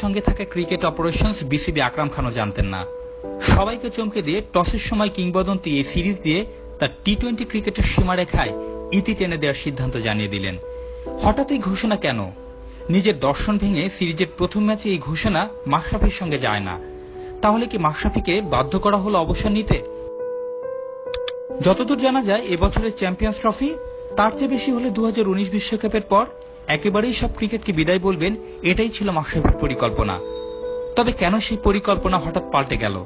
সঙ্গে থাকা cricket operations BCB Akram খানও জানতেন না। সবাইকে চমকে দিয়ে টসের সময় কিংবদন্তি এই সিরিজ দিয়ে তার টি টোয়েন্টি ক্রিকেটের সীমারেখায় ইতি টেনে দেওয়ার সিদ্ধান্ত জানিয়ে দিলেন। হঠাৎ এই ঘোষণা কেন? নিজের দর্শন ভেঙে সিরিজের প্রথম ম্যাচে এই ঘোষণা মাশরাফির সঙ্গে যায় না। তাহলে কি মাশরাফিকে বাধ্য করা হলো অবসর নিতে? যতদূর জানা যায়, এবছরের চ্যাম্পিয়ন্স ট্রফি তার চেয়ে বেশি হলে দু বিশ্বকাপের পর একেবারেই সব ক্রিকেটকে বিদায় বলবেন, এটাই ছিল মাশরাফির পরিকল্পনা। তবে কেন সেই পরিকল্পনা হঠাৎ পাল্টে গেল?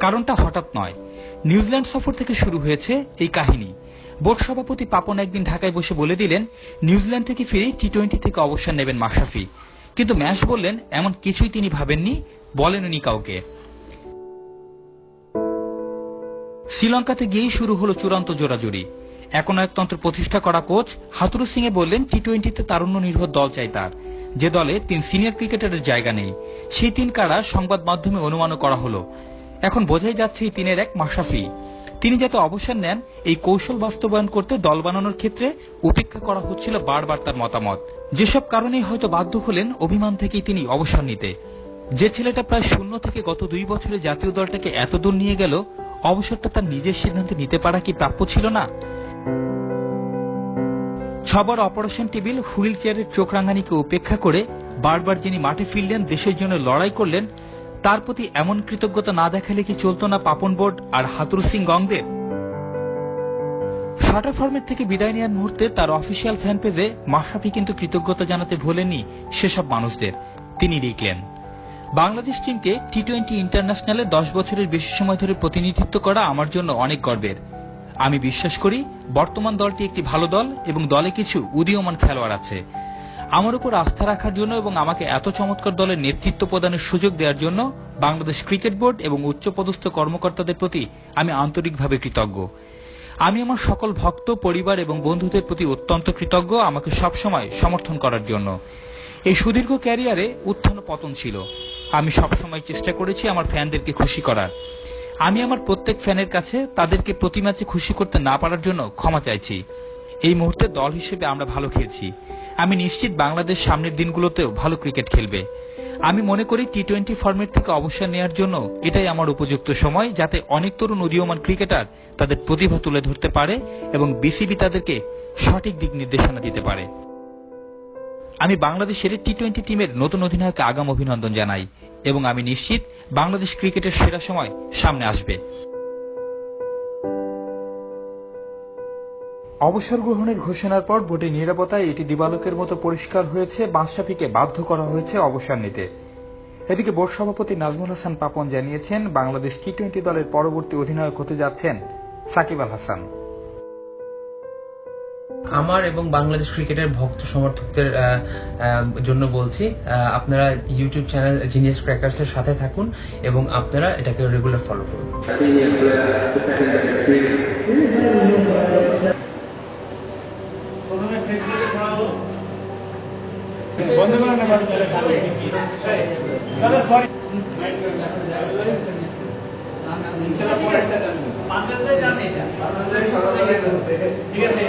কারণটা হঠাৎ নয়। নিউজিল্যান্ড সফর থেকে শুরু হয়েছে এই কাহিনী। বোর্ড সভাপতি পাপন একদিন ঢাকায় বসে বলে দিলেন, নিউজিল্যান্ড থেকে ফিরেই টি টোয়েন্টি থেকে অবসর নেবেন মাশরাফি। কিন্তু ম্যাচ বললেন, এমন কিছুই তিনি ভাবেননি বলেননি কাউকে। শ্রীলঙ্কাতে গিয়েই শুরু হলো চূড়ান্ত জোরাজুরি। একনায়কতন্ত্র প্রতিষ্ঠা করা কোচ হাতুরু সিং এ বললেন টি টোয়েন্টিতে তারুণ্য নির্ভর দল চাই তার। যে দলে তিন সিনিয়র ক্রিকেটারের জায়গা নেই, সেই তিন কারা সংবাদ মাধ্যমে অনুমানও করা হলো। এখন বোঝাই যাচ্ছে এই তিনের এক মাশরাফি তিনি যাতে অবসর নেন, এই কৌশল বাস্তবায়ন করতে দল বানানোর ক্ষেত্রে উপেক্ষা করা হচ্ছিল বারবার তার মতামত। যেসব কারণেই হয়তো বাধ্য হলেন, অভিমান থেকেই তিনি অবসর নিতে। যে ছেলেটা প্রায় শূন্য থেকে গত দুই বছরে জাতীয় দলটাকে এতদূর নিয়ে গেল, অবসরটা তার নিজের সিদ্ধান্তে নিতে পারা কি প্রাপ্য ছিল না? ছবার অপারেশন টেবিল হুইল চেয়ারের চোখ রাঙানিকে উপেক্ষা করে বারবার যিনি মাঠে ফিরলেন, দেশের জন্য লড়াই করলেন, তার প্রতি এমন কৃতজ্ঞতা না দেখালে কি চলতো না পাপন বোর্ড আর হাতুর সিং গংদের শর্টার ফরম্যাট থেকে বিদায় নেওয়ার মুহূর্তে তার অফিসিয়াল ফ্যান পেজে মাশরাফি কিন্তু কৃতজ্ঞতা জানাতে ভোলেননি সেসব মানুষদের। তিনি লিখলেন, বাংলাদেশ টিমকে টি টোয়েন্টি ইন্টারন্যাশনালে দশ বছরের বেশি সময় ধরে প্রতিনিধিত্ব করা আমার জন্য অনেক গর্বের। আমি বিশ্বাস করি, বর্তমান দলটি একটি ভালো দল এবং দলে কিছু উদীয়মান খেলোয়াড় আছে। আমার উপর আস্থা রাখার জন্য এবং আমাকে এত চমৎকার দলের নেতৃত্ব প্রদানের সুযোগ দেওয়ার জন্য বাংলাদেশ ক্রিকেট বোর্ড এবং উচ্চপদস্থ কর্মকর্তাদের প্রতি আমি আন্তরিকভাবে কৃতজ্ঞ। আমি আমার সকল ভক্ত, পরিবার এবং বন্ধুদের প্রতি অত্যন্ত কৃতজ্ঞ আমাকে সবসময় সমর্থন করার জন্য। এই সুদীর্ঘ ক্যারিয়ারে উত্থান পতন ছিল। আমি সবসময় চেষ্টা করেছি আমার ফ্যানদেরকে খুশি করার। আমি আমার প্রত্যেক ফ্যানের কাছে তাদেরকে প্রতি ম্যাচে খুশি করতে না পারার জন্য ক্ষমা চাইছি। এই মুহূর্তে দল হিসেবে আমরা ভালো খেলছি। আমি নিশ্চিত বাংলাদেশ সামনের দিনগুলোতেও ভালো ক্রিকেট খেলবে। আমি মনে করি টি টোয়েন্টি ফর্মেট থেকে অবসর নেওয়ার জন্য এটাই আমার উপযুক্ত সময়, যাতে অনেক তরুণ উদীয়মান ক্রিকেটার তাদের প্রতিভা তুলে ধরতে পারে এবং বিসিবি তাদেরকে সঠিক দিক নির্দেশনা দিতে পারে। আমি বাংলাদেশের টি টোয়েন্টি টিমের নতুন অধিনায়ককে আগাম অভিনন্দন জানাই। এবং আমি নিশ্চিত বাংলাদেশ ক্রিকেটের সেরা সময় সামনে আসবে। অবসর গ্রহণের ঘোষণার পর বোর্ডের নিরাপত্তায় এটি দিবালোকের মতো পরিষ্কার হয়েছে, বাদশাফিকে বাধ্য করা হয়েছে অবসর নিতে। এদিকে বোর্ড সভাপতি নাজমুল হাসান পাপন জানিয়েছেন, বাংলাদেশ টি টোয়েন্টি দলের পরবর্তী অধিনায়ক হতে যাচ্ছেন সাকিব আল হাসান। আমার এবং বাংলাদেশ ক্রিকেটের ভক্ত সমর্থকদের জন্য বলছি আপনারা ইউটিউব চ্যানেল জিনিয়াস ক্র্যাকার্স এর সাথে থাকুন এবং আপনারা এটাকে রেগুলার ফলো করুন। বন্ধ করে না দাদা সরি জানে এটা ঠিক আছে